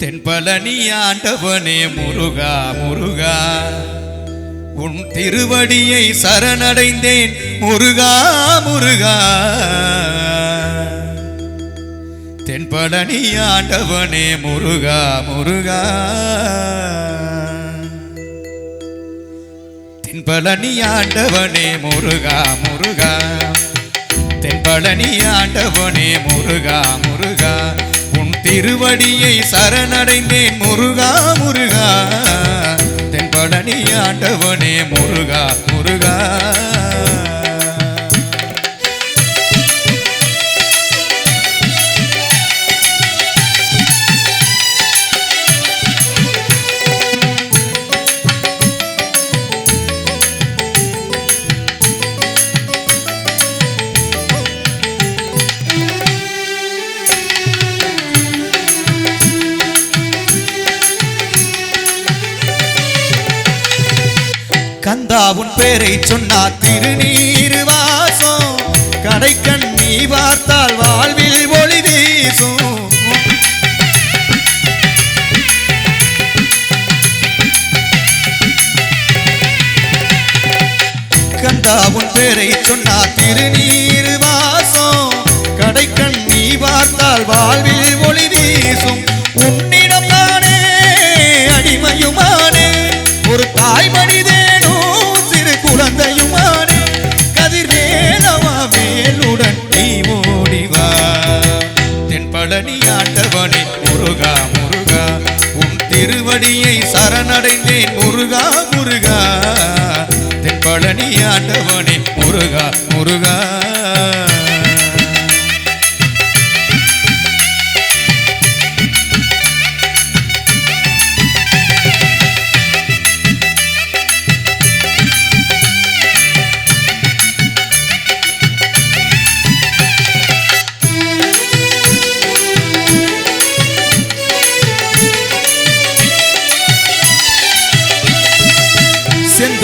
தென்பழனி ஆண்டவனே முருகா முருகா. உன் திருவடியை சரணடைந்தேன் முருகா முருகா. தென்பழனி ஆண்டவனே முருகா முருகா. தென்பழனி ஆண்டவனே முருகா முருகா. தென்பழனி ஆண்டவனே முருகா முருகா. திருவடியை சரணடைந்தேன். முருகா முருகா தென்பழனி ஆண்டவனே முருகா கந்தா உன் பேரை சொன்னா திருநீரு வாசம் கடைக்கண் நீ பார்த்தால் வாழ்வில் ஒளி வீசும். கந்தா உன் பேரை சொன்னா திருநீர் ஆண்டவனே முருகா முருகா. உன் திருவடியை சரணடைந்தேன் முருகா முருகா. தென்பழனி ஆண்டவனே முருகா முருகா.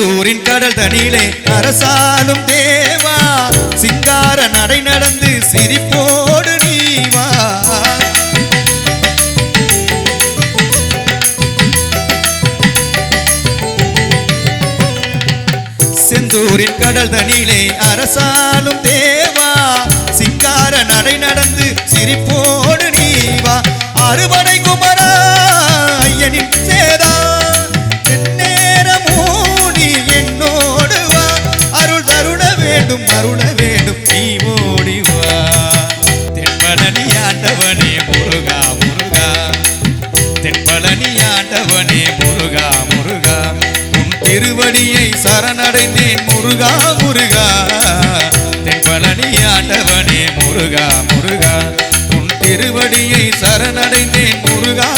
செந்தூரின் கடல் தனிலே அரசாலும் தேவா. சிங்கார நடை நடந்து சிரிப்போடு நீவா. செந்தூரின் கடல் தனிலே அரசாலும் தேவா. சிங்கார நடை நடந்து சிரிப்போடு நீவா. அறுபடை குமரா வேண்டும் நீ ஓடி தென்பழனி ஆண்டவனே முருகா முருகா. தென்பழனி ஆண்டவனே முருகா முருகா. உன் திருவடியை சரணடைந்தேன் முருகா முருகா. தென்பழனி ஆண்டவனே முருகா முருகா. உன் திருவடியை சரணடைந்தேன் முருகா